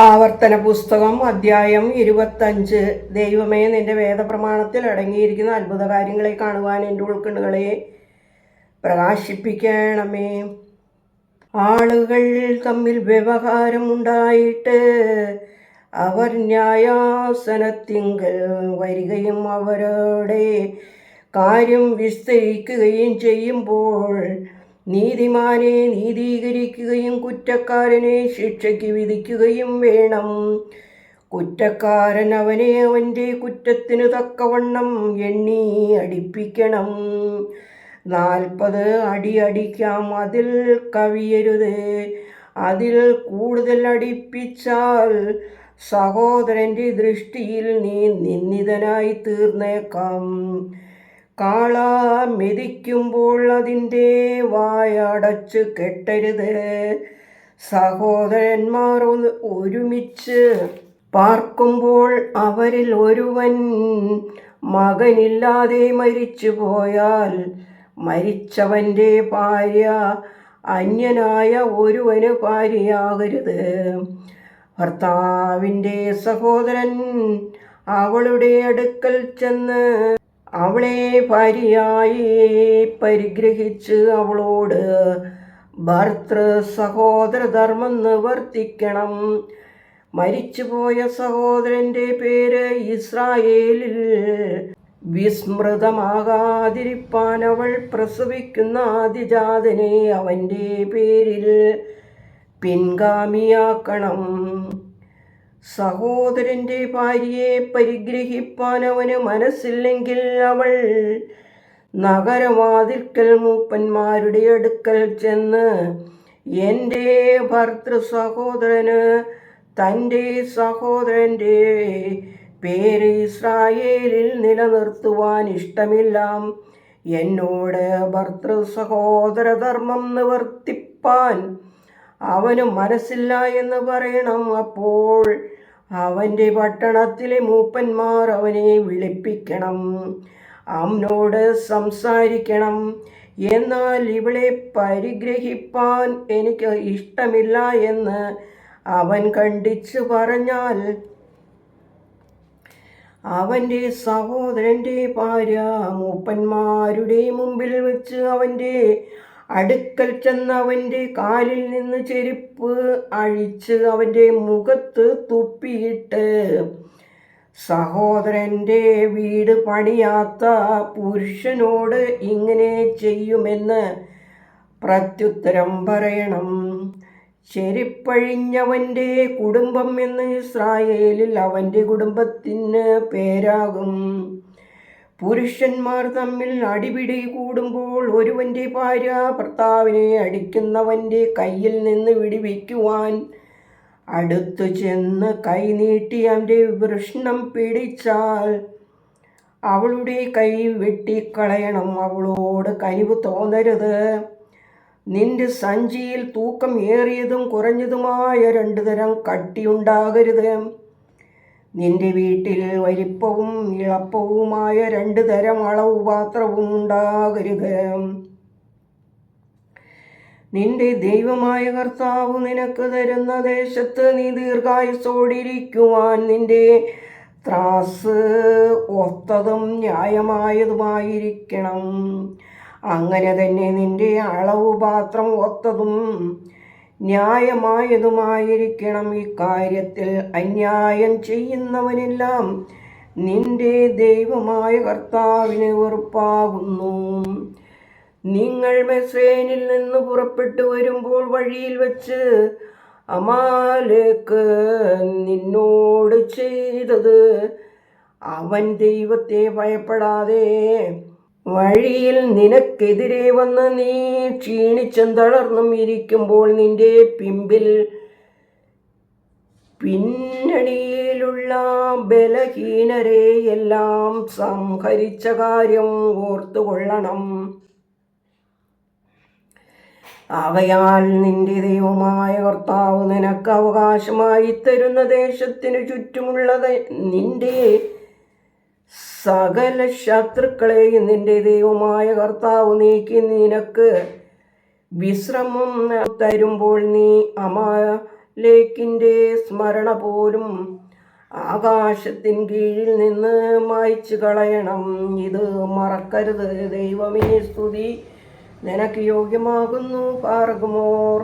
ആവർത്തന പുസ്തകം അധ്യായം ഇരുപത്തഞ്ച്. ദൈവമേ നിന്റെ വേദപ്രമാണത്തിൽ അടങ്ങിയിരിക്കുന്ന അത്ഭുത കാര്യങ്ങളെ കാണുവാൻ എന്റെ ഉൾക്കണ്ണുകളെ പ്രകാശിപ്പിക്കണമേ. ആളുകൾ തമ്മിൽ വ്യവഹാരം ഉണ്ടായിട്ട് അവർ ന്യായാസനത്തിങ്കൽ വരികയും അവരുടെ കാര്യം വിസ്തരിക്കുകയും ചെയ്യുമ്പോൾ നീതിമാനെ നീതീകരിക്കുകയും കുറ്റക്കാരനെ ശിക്ഷയ്ക്ക് വിധിക്കുകയും വേണം. കുറ്റക്കാരൻ അവനെ അവന്റെ കുറ്റത്തിനു തക്കവണ്ണം എണ്ണി അടിപ്പിക്കണം. നാൽപ്പത് അടി അടിക്കാം അതിൽ കവിയരുത്. അതിൽ കൂടുതൽ അടിപ്പിച്ചാൽ സഹോദരന്റെ ദൃഷ്ടിയിൽ നീ നിന്ദിതനായി തീർന്നേക്കാം. കാള മെതിക്കുമ്പോൾ അതിന്റെ വായടച്ച് കെട്ടരുത്. സഹോദരന്മാർ ഒരുമിച്ച് പാർക്കുമ്പോൾ അവരിൽ ഒരുവൻ മകനില്ലാതെ മരിച്ചു പോയാൽ മരിച്ചവന്റെ ഭാര്യ അന്യനായ ഒരുവന് ഭാര്യയാകരുത്. ഭർത്താവിന്റെ സഹോദരൻ അവളുടെ അടുക്കൽ ചെന്ന് അവളെ ഭാര്യയായി പരിഗ്രഹിച്ച് അവളോട് ഭർത്തൃ സഹോദരധർമ്മം നിവർത്തിക്കണം. മരിച്ചുപോയ സഹോദരന്റെ പേര് ഇസ്രായേലിൽ വിസ്മൃതമാകാതിരിപ്പാൻ അവൾ പ്രസവിക്കുന്ന ആദിജാതനെ അവന്റെ പേരിൽ പിൻഗാമിയാക്കണം. സഹോദരന്റെ ഭാര്യയെ പരിഗ്രഹിപ്പാൻ അവന് മനസ്സില്ലെങ്കിൽ അവൾ നഗരവാതിൽക്കൽ മൂപ്പന്മാരുടെ അടുക്കൽ ചെന്ന് എന്റെ ഭർത്തൃ സഹോദരന് തന്റെ സഹോദരന്റെ പേര് ഇസ്രായേലിൽ നിലനിർത്തുവാൻ ഇഷ്ടമില്ല. എന്നോട് ഭർത്തൃ സഹോദരധർമ്മം നിവർത്തിപ്പാൻ അവന് മനസ്സില്ല എന്ന് പറയണം അപ്പോൾ അവന്റെ പട്ടണത്തിലെ മൂപ്പന്മാർ അവനെ വിളിപ്പിക്കണം. അവനോട് സംസാരിക്കണം. എന്നാൽ ഇവളെ പരിഗ്രഹിപ്പാൻ എനിക്ക് ഇഷ്ടമില്ല എന്ന് അവൻ കണ്ടിച്ചു പറഞ്ഞാൽ അവന്റെ സഹോദരന്റെ ഭാര്യ മൂപ്പന്മാരുടെ മുമ്പിൽ വെച്ച് അവന്റെ അടുക്കൽ ചെന്ന് അവന്റെ കാലിൽ നിന്ന് ചെരുപ്പ് അഴിച്ച് അവന്റെ മുഖത്ത് തുപ്പിയിട്ട് സഹോദരന്റെ വീട് പണിയാത്ത പുരുഷനോട് ഇങ്ങനെ ചെയ്യുമെന്ന് പ്രത്യുത്തരം പറയണം. ചെരിപ്പഴിഞ്ഞവന്റെ കുടുംബം എന്ന് ഇസ്രായേലിൽ അവന്റെ കുടുംബത്തിന് പേരാകും. പുരുഷന്മാർ തമ്മിൽ അടിപിടി കൂടുമ്പോൾ ഒരുവന്റെ ഭാര്യ ഭർത്താവിനെ അടിക്കുന്നവന്റെ കയ്യിൽ നിന്ന് വിടിവിക്കുവാൻ അടുത്തു ചെന്ന് കൈ നീട്ടി അവന്റെ വൃഷ്ണം പിടിച്ചാൽ അവളുടെ കൈ വെട്ടിക്കളയണം. അവളോട് കനിവ് തോന്നരുത്. നിന്റെ സഞ്ചിയിൽ തൂക്കം ഏറിയതും കുറഞ്ഞതുമായ രണ്ടു തരം കട്ടിയുണ്ടാകരുത്. നിന്റെ വീട്ടിൽ വലിപ്പവും ഇളപ്പവുമായ രണ്ട് തരം അളവ് പാത്രവും ഉണ്ടാകരുത്. നിന്റെ ദൈവമായ കർത്താവ് നിനക്ക് തരുന്ന ദേശത്ത് നീ ദീർഘായുസോടിരിക്കുവാൻ നിന്റെ ത്രാസ് ഒത്തതും ന്യായമായതുമായിരിക്കണം. അങ്ങനെ തന്നെ നിന്റെ അളവ് പാത്രം ഒത്തതും ന്യായമായതുമായിരിക്കണം ഇക്കാര്യത്തിൽ അന്യായം ചെയ്യുന്നവനെല്ലാം നിന്റെ ദൈവമായ കർത്താവിന് വെറുപ്പാകുന്നു നിങ്ങൾ മെസ്രേനിൽ നിന്ന് പുറപ്പെട്ടു വരുമ്പോൾ വഴിയിൽ വെച്ച് അമാലേക്ക് നിന്നോട് ചെയ്തത് അവൻ ദൈവത്തെ ഭയപ്പെടാതെ വഴിയിൽ നിനക്കെതിരെ വന്ന് നീ ക്ഷീണിച്ചും തളർന്നും ഇരിക്കുമ്പോൾ നിന്റെ പിമ്പിൽ പിന്നണിയിലുള്ള ബലഹീനരെ എല്ലാം സംഹരിച്ച കാര്യം ഓർത്തുകൊള്ളണം. അവയാൽ നിന്റെ ദൈവമായ കർത്താവ് നിനക്ക് അവകാശമായി തരുന്ന ദേശത്തിനു ചുറ്റുമുള്ളത് നിന്റെ സകല ശത്രുക്കളെയും നിന്റെ ദൈവമായ കർത്താവ് നീക്കി നിനക്ക് വിശ്രമം തരുമ്പോൾ നീ അമാ ലേക്കിന്റെ സ്മരണ പോലും ആകാശത്തിൻ കീഴിൽ നിന്ന് മായ്ച്ചു കളയണം. ഇത് മറക്കരുത്. ദൈവമേ സ്തുതി. നിനക്ക് യോഗ്യമാകുന്നു പാർക്കുമോർ